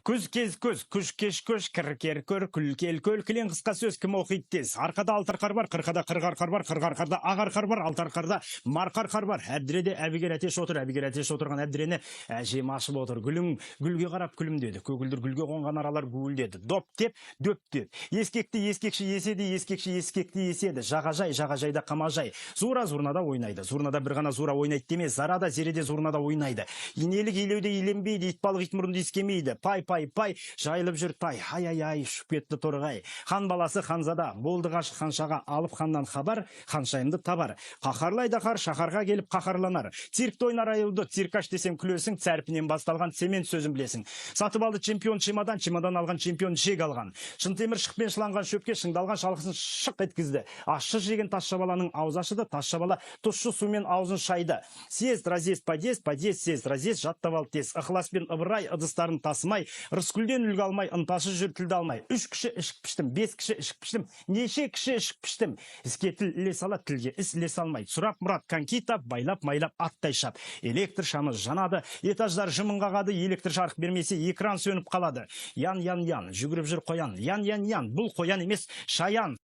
Күз кез көз, күш кеш көш, кір кер көр, күл кел көл, кілең қысқа сөз кім оқиды тез. Арқада алты арқар бар, қырқада қырық арқар бар, қырық арқарда ақ арқар бар, алты арқарда марқа арқар бар. Әбдіреде әбігер әтеш отыр, әбігер әтеш отырған әбдірені әжем ашып отыр. Гүлің гүлге қарап күлімдеді. Көгілдір гүлге қонған аралар гуілдеді. Доп деп, дөп деп. Ескекті ескекші еседі, ескекші ескекті еседі. Жағажай, жағажайда қамажай. Зура зурнада ойнайды. Зурнада бір ғана зура ойнайды демес, зарада зереде зурнада ойнайды. Инелік илеуде иленбейді, итбалық итмұрынды искемейді. Пай, пай, пай, жайылып жүр тай. Ай, ай, ай, шүпетті торғай. Хан баласы ханзада, болды ғашық ханшаға алып ханнан хабар, ханшайымды табар. Қақарлайды қар, шаһарға келіп қаһарланар. Циркте ойнар аюлды, циркаш десем күлесің, цәрпінен басталған цемент сөзін білесің. Сатып алды чемпион чемодан, чемодан алған чемпион жек алған. Шынтемір шықпен шыланған шөпке шыңдалған шалғысын шық еткізді. Ащы жеген тасша баланың аузы ашыды, тасша бала тұщы сумен аузын шайды. Съезд, разъезд, подъезд, подъезд, съезд, разъезд, жаттап ал тез. Ықыласпен ыбырай, ыдыстарын тасымай, рыскүлден үлгі алмай, ынтасы жүр тілді алмай. Үш кіші ішік піштім, бес кіші ішік піштім, неше кіші ішік піштім. Іске тіл іле сала, тілге іс іле салмай. Сұрап мұрат конкита, байлап, майлап, аттай шап. Электр шамы жанады, этаждар жымын қағады, электр жарық бермесе экран сөніп қалады. Ян, ян, ян, жүгіріп жүр қоян, ян, ян, ян, бұл қоян емес, шаян.